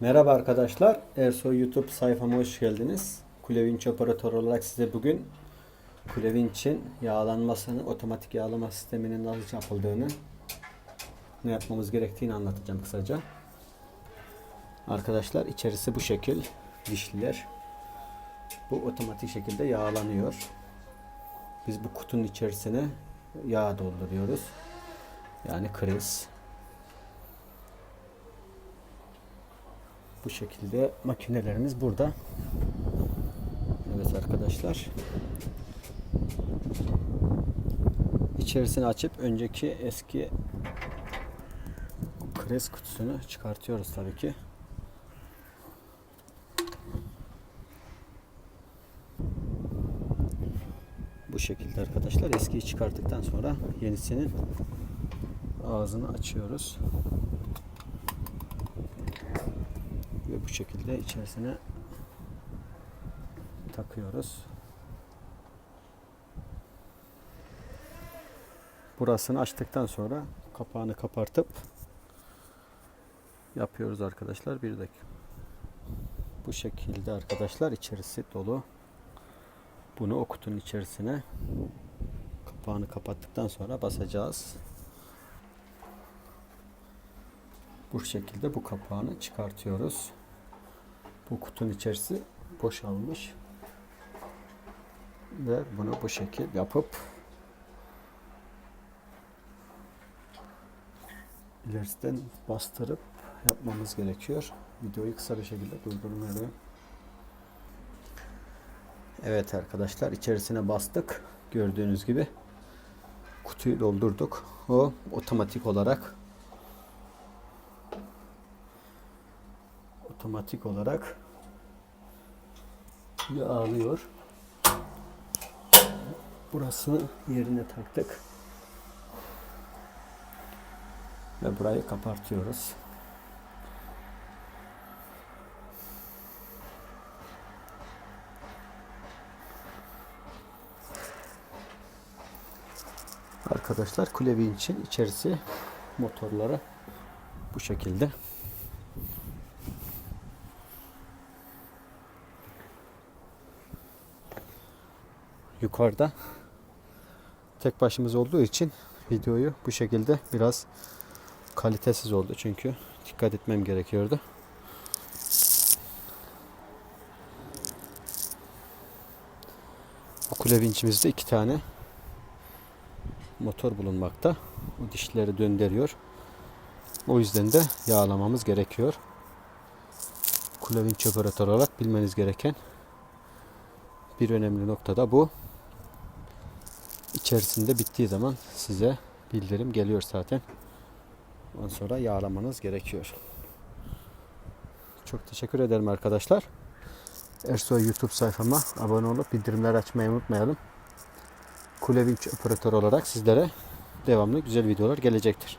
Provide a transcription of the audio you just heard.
Merhaba arkadaşlar. Ersoy YouTube sayfama hoş geldiniz. Kulevinç operatör olarak size bugün Kulevinç'in yağlanmasını, otomatik yağlama sisteminin nasıl yapıldığını, ne yapmamız gerektiğini anlatacağım kısaca. Arkadaşlar içerisi bu şekil. Dişliler. Bu otomatik şekilde yağlanıyor. Biz bu kutunun içerisine yağ dolduruyoruz. Yani kriz. Bu şekilde makinelerimiz burada. Evet arkadaşlar. İçerisini açıp önceki eski kriz kutusunu çıkartıyoruz tabii ki. Bu şekilde arkadaşlar eskiyi çıkarttıktan sonra yenisinin ağzını açıyoruz. Ve bu şekilde içerisine takıyoruz. Burasını açtıktan sonra kapağını kapartıp yapıyoruz arkadaşlar. Bir dakika. Bu şekilde arkadaşlar içerisi dolu. Bunu o kutunun içerisine kapağını kapattıktan sonra basacağız. Bu şekilde bu kapağını çıkartıyoruz. Bu kutunun içerisi boşalmış. Ve bunu bu şekil yapıp ilerisinden bastırıp yapmamız gerekiyor. Videoyu kısa bir şekilde durdurmalıyım. Evet arkadaşlar içerisine bastık. Gördüğünüz gibi kutuyu doldurduk. O otomatik olarak otomatik olarak yağlıyor. Burasını yerine taktık. Ve burayı kapatıyoruz. Arkadaşlar kulevi için içerisi motorları bu şekilde. Yukarıda tek başımız olduğu için videoyu bu şekilde biraz kalitesiz oldu çünkü dikkat etmem gerekiyordu. Bu kule vinçimizde iki tane motor bulunmakta. Bu dişleri döndürüyor. O yüzden de yağlamamız gerekiyor. Kule vinç operatörü olarak bilmeniz gereken bir önemli nokta da bu. İçerisinde bittiği zaman size bildirim geliyor zaten. Ondan sonra yağlamanız gerekiyor. Çok teşekkür ederim arkadaşlar. Ersoy YouTube sayfama abone olup bildirimler açmayı unutmayalım. Kulevinç operatör olarak sizlere devamlı güzel videolar gelecektir.